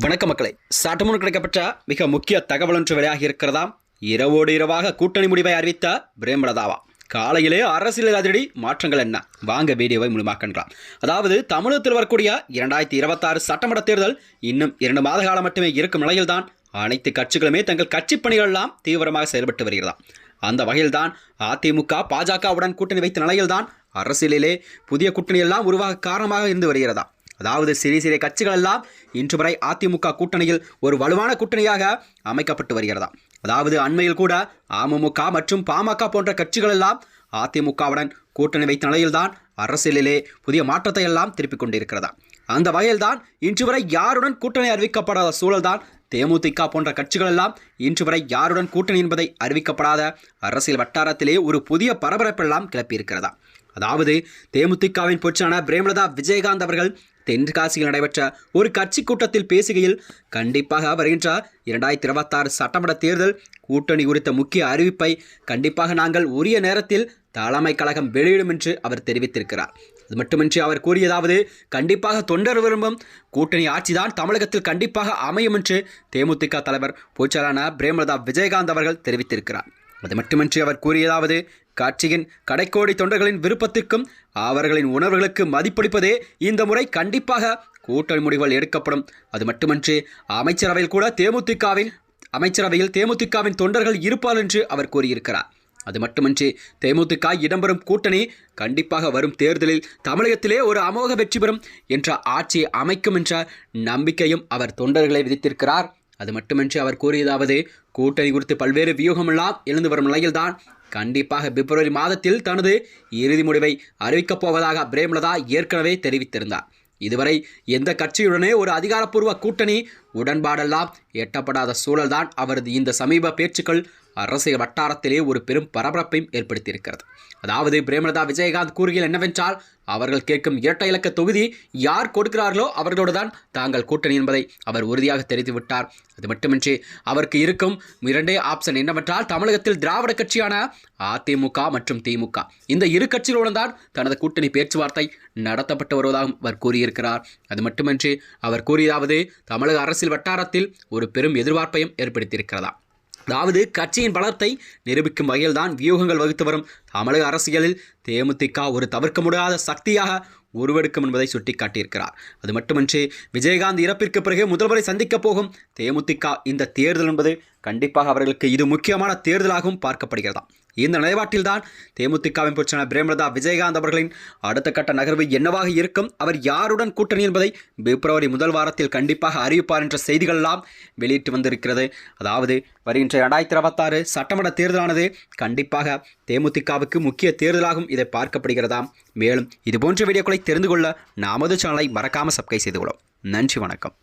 வணக்க மக்களை சட்டமுன் கிடைக்கப்பட்ட மிக முக்கிய தகவல் ஒன்று வெளியாகி இருக்கிறதா இரவோடு இரவாக கூட்டணி முடிவை அறிவித்த பிரேமலதாவா. காலையிலே அரசியல் அதிரடி மாற்றங்கள் என்ன? வாங்க வீடியோவை முழுமாக்கலாம் அதாவது தமிழகத்தில் வரக்கூடிய இரண்டாயிரத்தி இருபத்தாறு சட்டமன்ற தேர்தல் இன்னும் இரண்டு மாத காலம் மட்டுமே இருக்கும் நிலையில்தான் அனைத்து கட்சிகளுமே தங்கள் கட்சி பணிகளெல்லாம் தீவிரமாக செயல்பட்டு வருகிறதா அந்த வகையில்தான் அதிமுக பாஜகவுடன் கூட்டணி வைத்த நிலையில்தான் அரசியலிலே புதிய கூட்டணி எல்லாம் உருவாக காரணமாக இருந்து வருகிறதா அதாவது சிறிய சிறிய கட்சிகள் எல்லாம் இன்று வரை அதிமுக கூட்டணியில் ஒரு வலுவான கூட்டணியாக அமைக்கப்பட்டு வருகிறதா? அதாவது அண்மையில் கூட அமமுக மற்றும் பாமக போன்ற கட்சிகள் எல்லாம் அதிமுகவுடன் கூட்டணி வைத்த நிலையில்தான் அரசியலிலே புதிய மாற்றத்தை எல்லாம் திருப்பிக் கொண்டிருக்கிறதா? அந்த வகையில்தான் இன்று வரை யாருடன் கூட்டணி அறிவிக்கப்படாத சூழல்தான் தேமுதிக போன்ற கட்சிகள் எல்லாம் இன்று வரை யாருடன் கூட்டணி என்பதை அறிவிக்கப்படாத அரசியல் வட்டாரத்திலே ஒரு புதிய பரபரப்பெல்லாம் கிளப்பியிருக்கிறதா? அதாவது தேமுதிகவின் பொற்றான பிரேமலதா விஜயகாந்த் அவர்கள் தென்காசியில் நடைபெற்ற ஒரு கட்சி கூட்டத்தில் பேசுகையில் கண்டிப்பாக வருகின்ற இரண்டாயிரத்தி இருபத்தாறு சட்டமன்ற தேர்தல் கூட்டணி குறித்த முக்கிய அறிவிப்பை கண்டிப்பாக நாங்கள் உரிய நேரத்தில் தலைமை கழகம் வெளியிடும் என்று அவர் தெரிவித்திருக்கிறார். அது மட்டுமின்றி அவர் கூறியதாவது கண்டிப்பாக தொண்டர் விரும்பும் கூட்டணி ஆட்சிதான் தமிழகத்தில் கண்டிப்பாக அமையும் என்று தேமுதிக தலைவர் பொதுச்செயலாளர் பிரேமலதா விஜயகாந்த் அவர்கள் தெரிவித்திருக்கிறார். அது மட்டுமின்றி அவர் கூறியதாவது கட்சியின் கடைக்கோடி தொண்டர்களின் விருப்பத்திற்கும் அவர்களின் உணர்வுகளுக்கு மதிப்பளிப்பதே இந்த முறை கண்டிப்பாக கூட்டணி முடிவுகள் எடுக்கப்படும். அது மட்டுமன்றி அமைச்சரவையில் கூட தேமுதிகவின் அமைச்சரவையில் தேமுதிகவின் தொண்டர்கள் இருப்பார் என்று அவர் கூறியிருக்கிறார். அது மட்டுமின்றி தேமுதிக இடம்பெறும் கூட்டணி கண்டிப்பாக வரும் தேர்தலில் தமிழகத்திலே ஒரு அமோக வெற்றி பெறும் என்ற ஆட்சியை அமைக்கும் என்ற நம்பிக்கையும் அவர் தொண்டர்களை விதித்திருக்கிறார். அது மட்டுமின்றி அவர் கூறியதாவது கூட்டணி குறித்து பல்வேறு வியூகமெல்லாம் எழுந்து வரும் நிலையில்தான் கண்டிப்பாக பிப்ரவரி மாதத்தில் தனது இறுதி முடிவை அறிவிக்கப் போவதாக பிரேமலதா ஏற்கனவே தெரிவித்திருந்தார். இதுவரை எந்த கட்சியுடனே ஒரு அதிகாரப்பூர்வ கூட்டணி உடன்பாடெல்லாம் எட்டப்படாத சூழல்தான் அவரது இந்த சமீப பேச்சுக்கள் அரசியல் வட்டாரத்திலே ஒரு பெரும் பரபரப்பையும் ஏற்படுத்தியிருக்கிறது. அதாவது பிரேமலதா விஜயகாந்த் கூறுகையில் என்னவென்றால் அவர்கள் கேட்கும் இரட்டை இலக்க தொகுதி யார் கொடுக்கிறார்களோ அவர்களோடு தான் தாங்கள் கூட்டணி என்பதை அவர் உறுதியாக தெரிவித்து விட்டார் அது மட்டுமின்றி அவருக்கு இருக்கும் இரண்டே ஆப்ஷன் என்னவென்றால் தமிழகத்தில் திராவிட கட்சியான அதிமுக மற்றும் திமுக. இந்த இரு கட்சிகளுடன் தான் தனது கூட்டணி பேச்சுவார்த்தை நடத்தப்பட்டு வருவதாகவும் அவர் கூறியிருக்கிறார். அது மட்டுமின்றி அவர் கூறியதாவது தமிழக அரசியல் வட்டாரத்தில் ஒரு பெரும் எதிர்பார்ப்பையும் ஏற்படுத்தியிருக்கிறதா? அதாவது கட்சியின் பலத்தை நிரூபிக்கும் வகையில்தான் வியூகங்கள் வகுத்து வரும். தமிழக அரசியலில் தேமுதிக ஒரு தவிர்க்க முடியாத சக்தியாக உருவெடுக்கும் என்பதை சுட்டிக்காட்டியிருக்கிறார். அது மட்டுமின்றி விஜயகாந்த் இறப்பிற்கு பிறகு முதல்வரை சந்திக்கப் போகும் தேமுதிக இந்த தேர்தல் என்பது கண்டிப்பாக அவர்களுக்கு இது முக்கியமான தேர்தலாகவும் பார்க்கப்படுகிறதா இந்த நிலைப்பாட்டில்தான் தேமுதிகவின் பிரச்சனை பிரேமலதா விஜயகாந்த் அவர்களின் அடுத்த கட்ட நகர்வு என்னவாக இருக்கும் அவர் யாருடன் கூட்டணி என்பதை பிப்ரவரி முதல் வாரத்தில் கண்டிப்பாக அறிவிப்பார் என்ற செய்திகள்லாம் வெளியிட்டு வந்திருக்கிறது. அதாவது வருகின்ற இரண்டாயிரத்தி இருபத்தாறு சட்டமன்ற தேர்தலானது கண்டிப்பாக தேமுதிகவுக்கு முக்கிய தேர்தலாகும் இதை பார்க்கப்படுகிறதாம். மேலும் இதுபோன்ற வீடியோக்களை தெரிந்து கொள்ள நமது சேனலை மறக்காமல் சப்ஸ்கிரைப் செய்து கொள்ளும் நன்றி வணக்கம்.